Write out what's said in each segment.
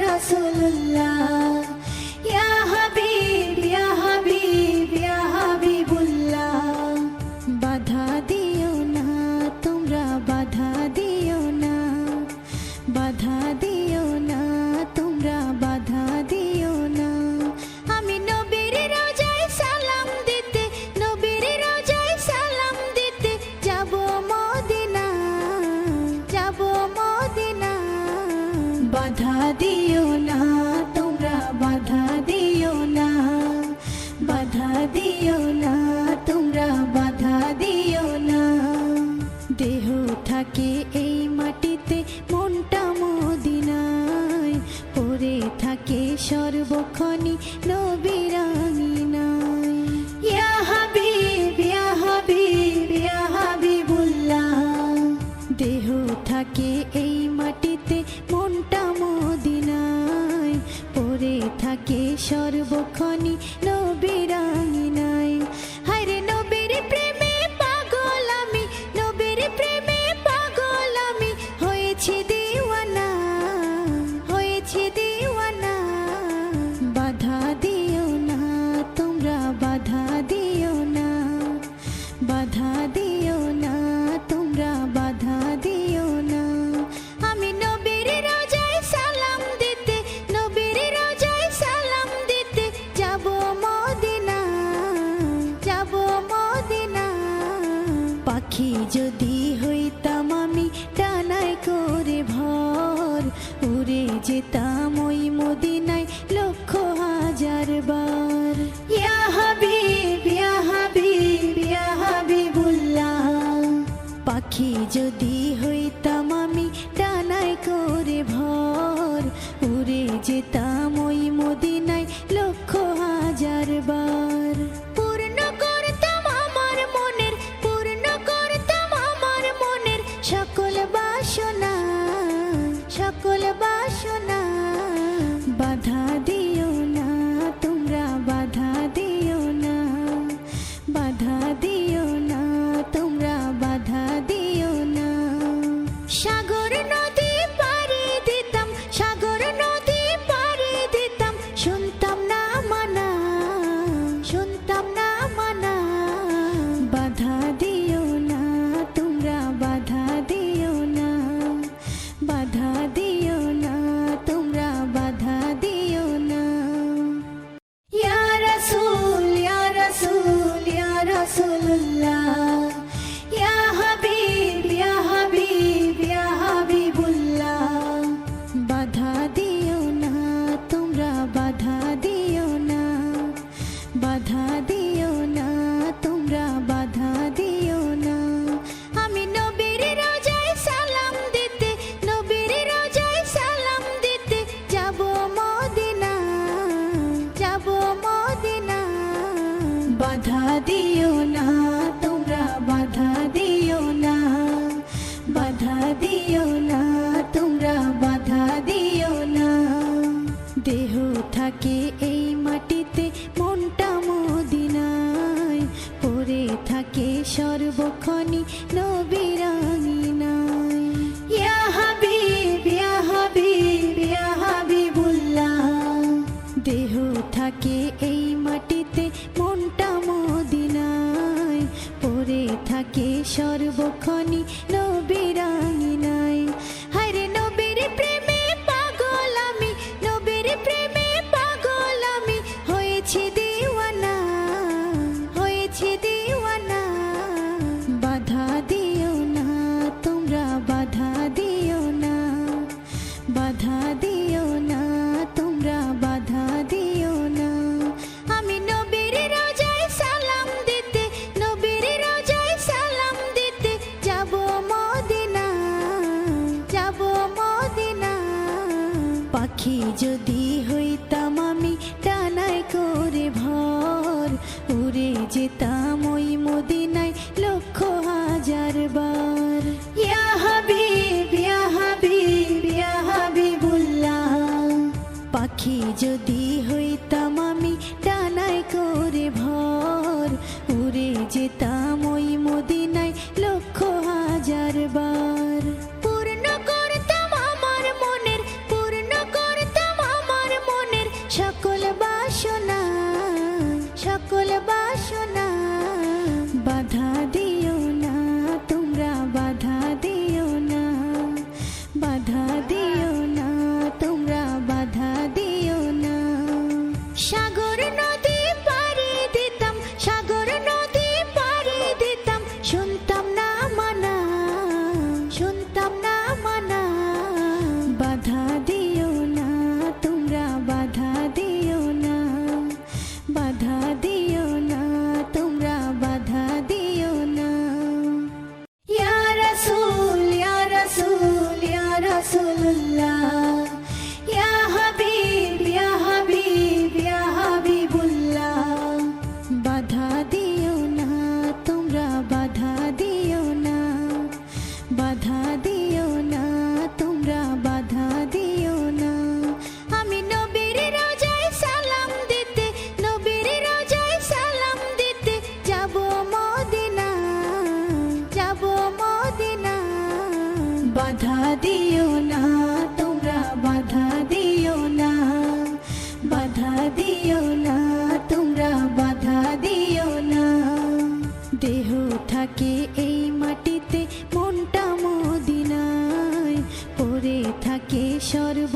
রাসুল ইয়া বাধা দিও না দেহ থাকে এই মাটিতে, মনটা মদিনায়। পরে থাকে সর্বক্ষণি নবিরাঙি নাই ইয়া হাবিব ইয়া হাবিব, ইয়া থাকে এই মাটিতে, মনটা মদিনায়। পরে থাকে সর্ব পাখি যদি হইতাম আমি টানায় করে ভর। উড়ে যেতাম ওই মদিনায় লক্ষ হাজার বার। ইয়া হাবিব ইয়া হাবিব, ইয়া হাবিবুল্লাহ। পাখি যদি হইতাম আমি টানায় করে ভর। উড়ে যেতাম ওই মদিনায় লক্ষ হাজার বার। Rasulullah সর্বক্ষণই পাখি যদি হইতাম আমি টানায় করে ভর। উড়ে যেতাম ওই মদিনায় লক্ষ হাজার বার। ইয়া হাবিব ইয়া হাবিব পাখি যদি হইতাম আমি ডানায় করে ভর। উড়ে যেতাম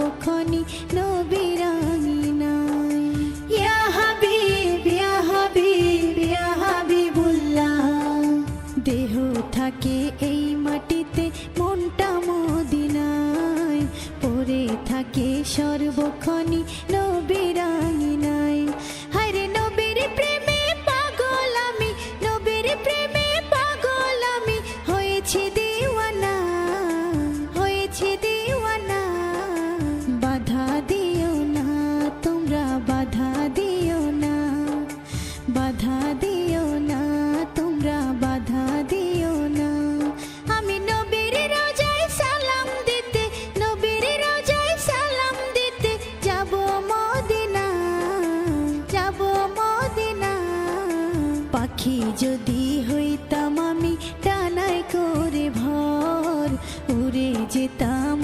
কখনই নবিরাঙি নাই। দেহ থাকে এই মাটিতে মনটা মদিনায়। পরে থাকে সর্বক্ষণি নবিরাঙি নাই। বাধা দিও না, তোমরা বাধা দিও না। আমি নবীর রোজায় সালাম দিতে, নবীর রোজায় সালাম দিতে যাব মদিনা যাব মদিনা। পাখি যদি হইতাম আমি টানাই করে ভর, উড়ে যেতাম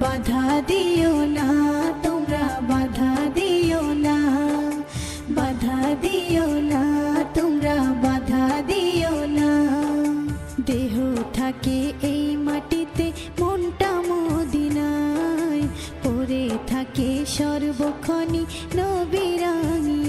বাধা দিও না, তোমরা বাধা দিও না। বাধা দিও না, তোমরা বাধা দিও না। দেহ থাকে এই মাটিতে, মনটা মদিনায়। পরে থাকে সর্বক্ষণি নবিরানী